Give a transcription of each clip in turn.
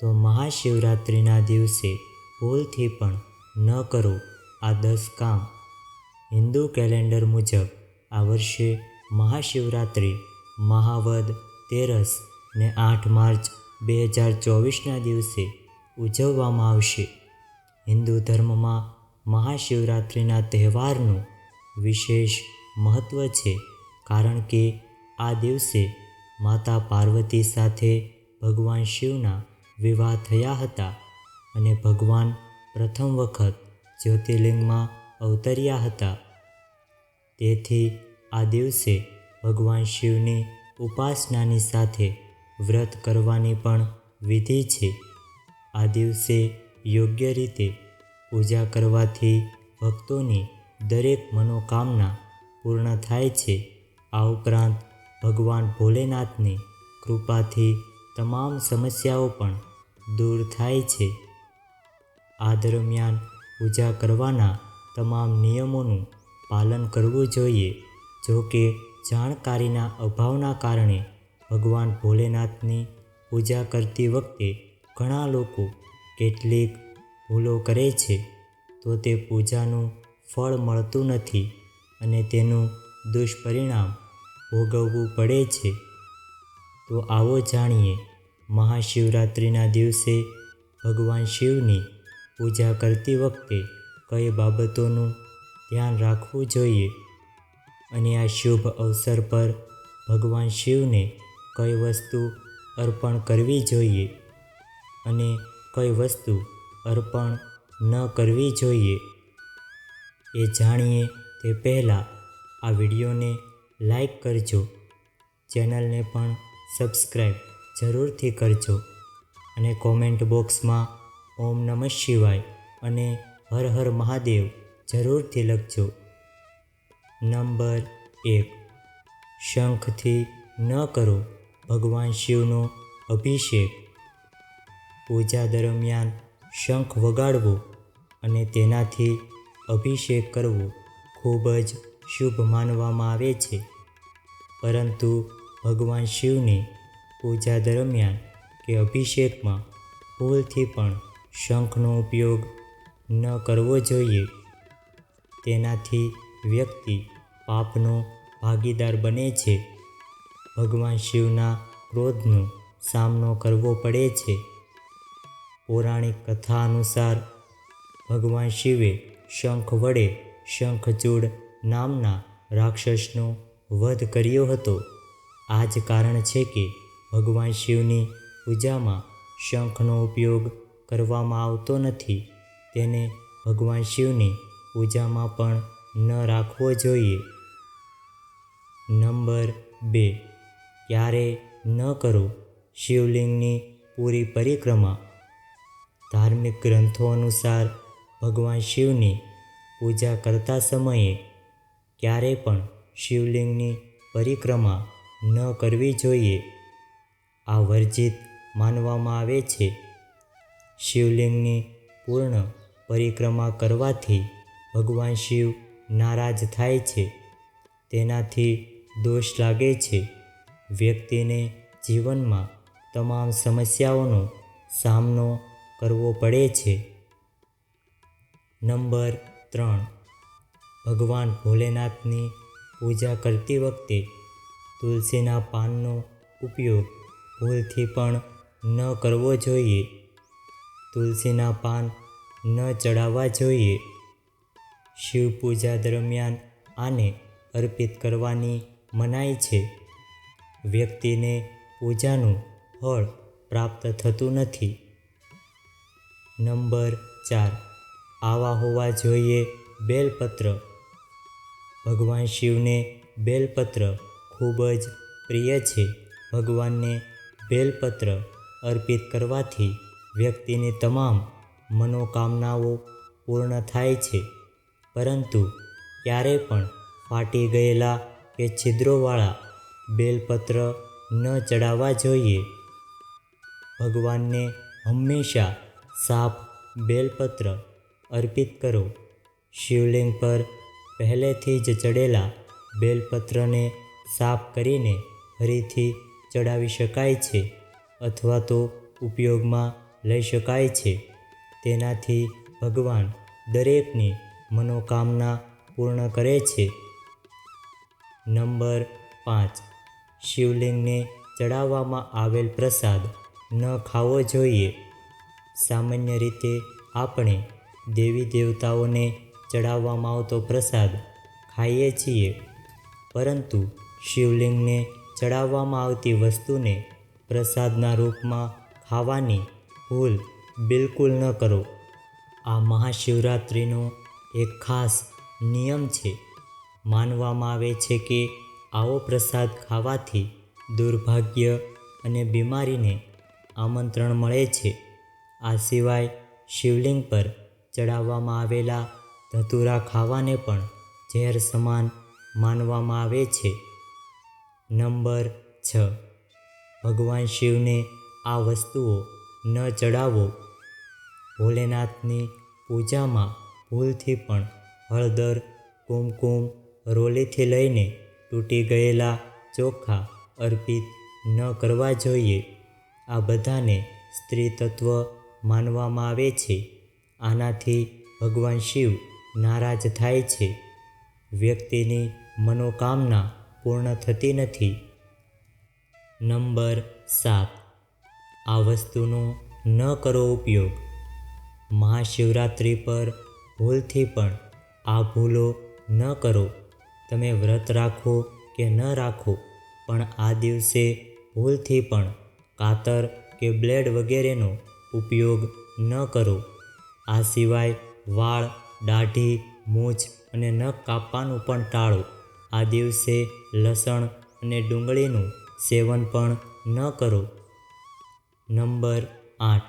તો મહાશિવરાત્રિના દિવસે ભૂલથી પણ ન કરો આ દસ કામ. હિન્દુ કેલેન્ડર મુજબ આ વર્ષે મહાશિવરાત્રિ મહાવદ તેરસ ને આઠ માર્ચ બે હજાર ચોવીસના દિવસે ઉજવવામાં આવશે. હિન્દુ ધર્મમાં મહાશિવરાત્રિના તહેવારનું વિશેષ મહત્ત્વ છે કારણ કે આ દિવસે માતા પાર્વતી સાથે ભગવાન શિવના વિવાહ થયા હતા અને ભગવાન પ્રથમ વખત જ્યોતિર્લિંગમાં અવતર્યા હતા. તેથી આ દિવસે ભગવાન શિવની ઉપાસનાની સાથે વ્રત કરવાની પણ વિધિ છે. આ દિવસે યોગ્ય રીતે પૂજા કરવાથી ભક્તોની દરેક મનોકામના પૂર્ણ થાય છે. આ ઉપરાંત ભગવાન ભોલેનાથની કૃપાથી તમામ સમસ્યાઓ પણ દૂર થાય છે. આ દરમિયાન પૂજા કરવાના તમામ નિયમોનું પાલન કરવું જોઈએ. જો કે જાણકારીના અભાવના કારણે ભગવાન ભોલેનાથની પૂજા કરતી વખતે ઘણા લોકો કેટલીક ભૂલો કરે છે, તો તે પૂજાનું ફળ મળતું નથી અને તેનું દુષ્પરિણામ ભોગવવું પડે છે. તો આવો જાણીએ મહાશિવરાત્રિના દિવસે ભગવાન શિવની પૂજા કરતી વખતે કઈ બાબતોનું ધ્યાન રાખવું જોઈએ? અને આ શુભ અવસર પર ભગવાન શિવને કઈ વસ્તુ અર્પણ કરવી જોઈએ? અને કઈ વસ્તુ અર્પણ ન કરવી જોઈએ? એ જાણીએ તે પહેલાં આ વિડીયોને લાઈક કરજો. ચેનલને પણ સબસ્ક્રાઈબ જરૂરથી કરજો અને કોમેન્ટ બોક્સમાં ઓમ નમઃ શિવાય અને હર હર મહાદેવ જરૂરથી લખજો. નંબર એક, શંખથી ન કરો ભગવાન શિવનો અભિષેક. પૂજા દરમિયાન શંખ વગાડવો અને તેનાથી અભિષેક કરવો ખૂબ જ શુભ માનવામાં આવે છે. પરંતુ ભગવાન શિવની પૂજા દરમિયાન કે અભિષેકમાં ભૂલથી પણ શંખનો ઉપયોગ ન કરવો જોઈએ. તેનાથી વ્યક્તિ પાપનો ભાગીદાર બને છે. ભગવાન શિવના ક્રોધનો સામનો કરવો પડે છે. પૌરાણિક કથા અનુસાર ભગવાન શિવે શંખ વડે શંખચૂડ નામના રાક્ષસનો વધ કર્યો હતો. આ જ કારણ છે કે ભગવાન શિવની પૂજામાં શંખનો ઉપયોગ કરવામાં આવતો નથી. તેને ભગવાન શિવની પૂજામાં પણ ન રાખવો જોઈએ. નંબર બે. ક્યારે ન કરો શિવલિંગની પૂરી પરિક્રમા. ધાર્મિક ગ્રંથો અનુસાર ભગવાન શિવની પૂજા કરતા સમયે ક્યારે પણ શિવલિંગની પરિક્રમા ન કરવી જોઈએ. આ વર્જિત માનવામાં આવે છે. શિવલિંગની પૂર્ણ પરિક્રમા કરવાથી ભગવાન શિવ નારાજ થાય છે. તેનાથી દોષ લાગે છે. વ્યક્તિને જીવનમાં તમામ સમસ્યાઓનો સામનો કરવો પડે છે. નંબર ત્રણ. ભગવાન ભોલેનાથની પૂજા કરતી વખતે તુલસીના પાનનો ઉપયોગ ભૂલથી પણ ન કરવો જોઈએ. તુલસીના પાન ન ચડાવવા જોઈએ. શિવ પૂજા દરમિયાન આને અર્પિત કરવાની મનાઈ છે. વ્યક્તિને પૂજાનું ફળ પ્રાપ્ત થતું નથી. નંબર ચાર. આવા હોવા જોઈએ બેલપત્ર. ભગવાન શિવને બેલપત્ર ખૂબ જ પ્રિય છે. ભગવાનને બેલપત્ર અર્પિત કરવાથી વ્યક્તિની તમામ મનોકામનાઓ પૂર્ણ થાય છે. પરંતુ ક્યારે પણ ફાટી ગયેલા કે છિદ્રોવાળા બેલપત્ર ન ચડાવવા જોઈએ. ભગવાનને હંમેશા સાફ બેલપત્ર અર્પિત કરો. શિવલિંગ પર પહેલેથી જ ચડેલા બેલપત્રને સાફ કરીને ફરીથી ચડાવી શકાય છે અથવા તો ઉપયોગમાં લઈ શકાય છે. તેનાથી ભગવાન દરેકની મનોકામના પૂર્ણ કરે છે. નંબર પાંચ. શિવલિંગને ચડાવવામાં આવેલ પ્રસાદ ન ખાવો જોઈએ. સામાન્ય રીતે આપણે દેવી દેવતાઓને ચડાવવામાં આવતો પ્રસાદ ખાઈએ છીએ. પરંતુ શિવલિંગને ચડાવવામાં આવતી વસ્તુને પ્રસાદના રૂપમાં ખાવાની ભૂલ બિલકુલ ન કરો. આ મહાશિવરાત્રિનો એક ખાસ નિયમ છે. માનવામાં આવે છે કે આવો પ્રસાદ ખાવાથી દુર્ભાગ્ય અને બીમારીને આમંત્રણ મળે છે. આ સિવાય શિવલિંગ પર ચડાવવામાં આવેલા ધતુરા ખાવાને પણ ઝેર સમાન માનવામાં આવે છે. નંબર છ. ભગવાન શિવને આ વસ્તુઓ ન ચડાવો. ભોલેનાથની પૂજામાં ભૂલથી પણ હળદર, કુમકુમ, રોલીથી લઈને તૂટી ગયેલા ચોખા અર્પિત ન કરવા જોઈએ. આ બધાને સ્ત્રી તત્વ માનવામાં આવે છે. આનાથી ભગવાન શિવ નારાજ થાય છે. વ્યક્તિની મનોકામના પૂર્ણ થતી નથી. નંબર સાત. આ વસ્તુનો ન કરો ઉપયોગ. મહાશિવરાત્રિ પર ભૂલથી પણ આ ભૂલો ન કરો. તમે વ્રત રાખો કે ન રાખો, પણ આ દિવસે ભૂલથી પણ કાતર કે બ્લેડ વગેરેનો ઉપયોગ ન કરો. આ સિવાય વાળ, દાઢી, મૂછ અને નખ કાપવાનું પણ ટાળો. આ દિવસે લસણ અને ડુંગળીનું સેવન પણ ન કરો. નંબર આઠ.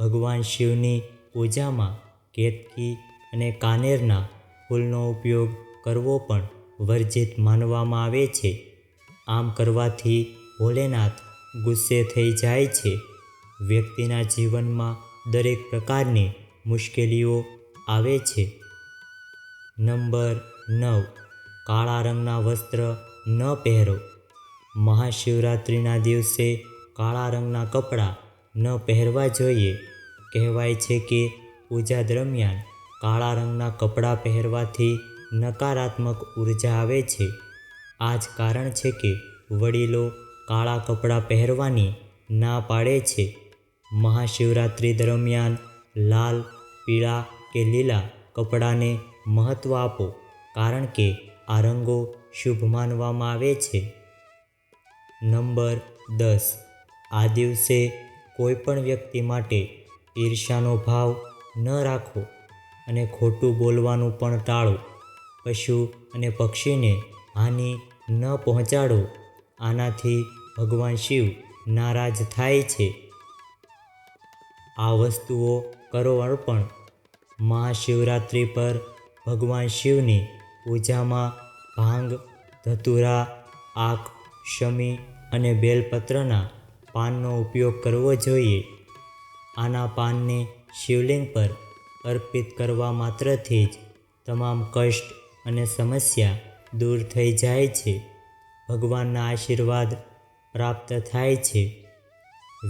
ભગવાન શિવની પૂજામાં કેતકી અને કાનેરના ફૂલનો ઉપયોગ કરવો પણ વર્જિત માનવામાં આવે છે. આમ કરવાથી ભોલેનાથ ગુસ્સે થઈ જાય છે. વ્યક્તિના જીવનમાં દરેક પ્રકારની મુશ્કેલીઓ આવે છે. નંબર નવ. કાળા રંગના વસ્ત્ર ન પહેરો. મહાશિવરાત્રિના દિવસે કાળા રંગના કપડાં ન પહેરવા જોઈએ. કહેવાય છે કે પૂજા દરમિયાન કાળા રંગના કપડાં પહેરવાથી નકારાત્મક ઊર્જા આવે છે. આ જ કારણ છે કે વડીલો કાળા કપડાં પહેરવાની ના પાડે છે. મહાશિવરાત્રિ દરમિયાન લાલ, પીળા કે લીલા કપડાને મહત્ત્વ આપો, કારણ કે આ રંગો શુભ માનવામાં આવે છે. નંબર દસ. આ દિવસે કોઈ પણ વ્યક્તિ માટે ઈર્ષાનો ભાવ ન રાખો અને ખોટું બોલવાનું પણ ટાળો. પશુ અને પક્ષીને હાનિ ન પહોંચાડો. આનાથી ભગવાન શિવ નારાજ થાય છે. આ વસ્તુઓ કરો અર્પણ. મહાશિવરાત્રિ પર ભગવાન શિવની પૂજામાં ભાંગ, ધતુરા, આક, શમી અને બેલપત્રના પાનનો ઉપયોગ કરવો જોઈએ. આના પાનને શિવલિંગ પર અર્પિત કરવા માત્રથી જ તમામ કષ્ટ અને સમસ્યા દૂર થઈ જાય છે. ભગવાનના આશીર્વાદ પ્રાપ્ત થાય છે.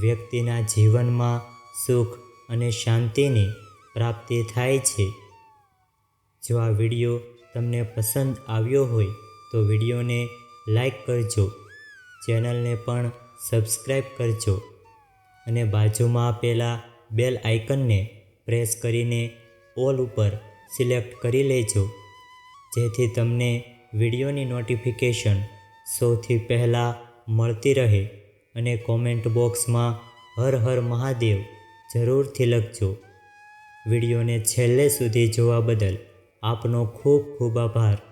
વ્યક્તિના જીવનમાં સુખ અને શાંતિની પ્રાપ્તિ થાય છે. જો આ વીડિયો તમને પસંદ આવ્યો હોય તો વિડીયોને લાઈક કરજો. ચેનલને પણ સબસ્ક્રાઈબ કરજો. અને બાજુમાં આપેલા બેલ આઇકનને પ્રેસ કરીને ઓલ ઉપર સિલેક્ટ કરી લેજો. જેથી તમને વિડીયોની નોટિફિકેશન સૌથી પહેલાં મળતી રહે અને કોમેન્ટ બોક્સમાં હર હર મહાદેવ જરૂરથી લખજો. વિડીયોને છેલ્લે સુધી જોવા બદલ આપનો ખૂબ ખૂબ આભાર.